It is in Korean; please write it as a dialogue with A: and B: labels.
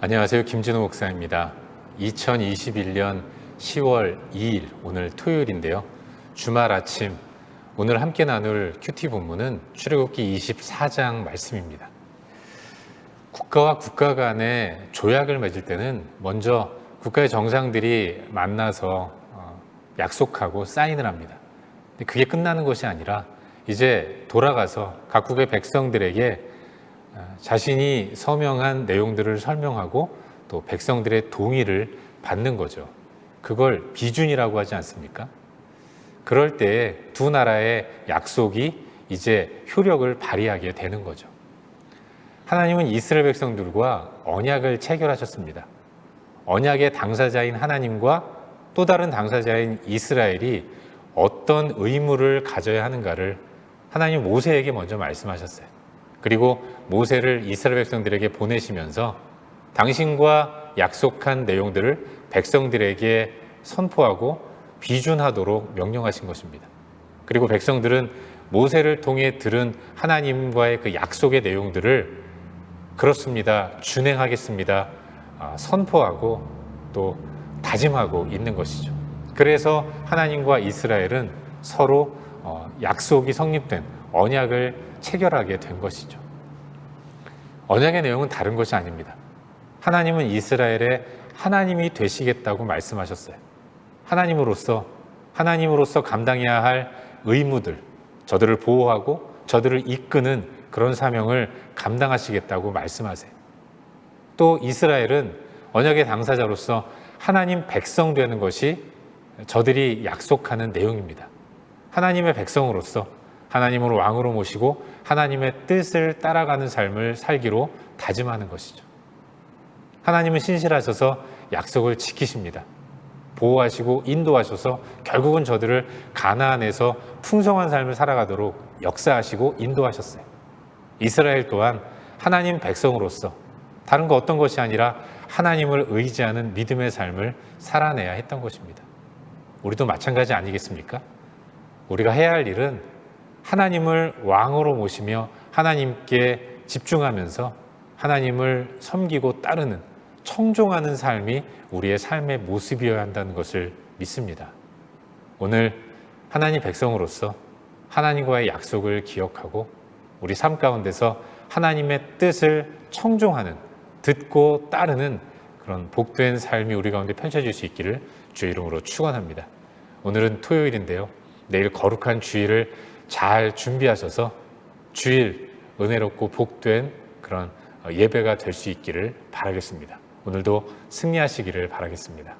A: 안녕하세요. 김진호 목사입니다. 2021년 10월 2일 오늘 토요일인데요. 주말 아침 오늘 함께 나눌 큐티 본문은 출애굽기 24장 말씀입니다. 국가와 국가 간의 조약을 맺을 때는 먼저 국가의 정상들이 만나서 어, 약속하고 사인을 합니다. 그게 끝나는 것이 아니라 이제 돌아가서 각국의 백성들에게 어, 자신이 서명한 내용들을 설명하고 또 백성들의 동의를 받는 거죠. 그걸 비준이라고 하지 않습니까? 그럴 때 두 나라의 약속이 이제 효력을 발휘하게 되는 거죠. 하나님은 이스라엘 백성들과 언약을 체결하셨습니다. 언약의 당사자인 하나님과 또 다른 당사자인 이스라엘이 어떤 의무를 가져야 하는가를 하나님 모세에게 먼저 말씀하셨어요. 그리고 모세를 이스라엘 백성들에게 보내시면서 당신과 약속한 내용들을 백성들에게 선포하고 비준하도록 명령하신 것입니다. 그리고 백성들은 모세를 통해 들은 하나님과의 그 약속의 내용들을 그렇습니다. 준행하겠습니다. 아, 선포하고 또 다짐하고 있는 것이죠. 그래서 하나님과 이스라엘은 서로 어, 약속이 성립된 언약을 체결하게 된 것이죠. 언약의 내용은 다른 것이 아닙니다. 하나님은 이스라엘의 하나님이 되시겠다고 말씀하셨어요. 하나님으로서 하나님으로서 감당해야 할 의무들, 저들을 보호하고 저들을 이끄는 그런 사명을 감당하시겠다고 말씀하세요. 또 이스라엘은 언약의 당사자로서 하나님 백성 되는 것이 저들이 약속하는 내용입니다. 하나님의 백성으로서 하나님을 왕으로 모시고 하나님의 뜻을 따라가는 삶을 살기로 다짐하는 것이죠. 하나님은 신실하셔서 약속을 지키십니다. 보호하시고 인도하셔서 결국은 저들을 가나안에서 풍성한 삶을 살아가도록 역사하시고 인도하셨어요. 이스라엘 또한 하나님 백성으로서 다른 거 어떤 것이 아니라 하나님을 의지하는 믿음의 삶을 살아내야 했던 것입니다. 우리도 마찬가지 아니겠습니까? 우리가 해야 할 일은 하나님을 왕으로 모시며 하나님께 집중하면서 하나님을 섬기고 따르는 청종하는 삶이 우리의 삶의 모습이어야 한다는 것을 믿습니다. 오늘 하나님 백성으로서 하나님과의 약속을 기억하고 우리 삶 가운데서 하나님의 뜻을 청종하는 듣고 따르는 그런 복된 삶이 우리 가운데 펼쳐질 수 있기를 주의 이름으로 축원합니다. 오늘은 토요일인데요. 내일 거룩한 주일을 잘 준비하셔서 주일 은혜롭고 복된 그런 예배가 될 수 있기를 바라겠습니다. 오늘도 승리하시기를 바라겠습니다.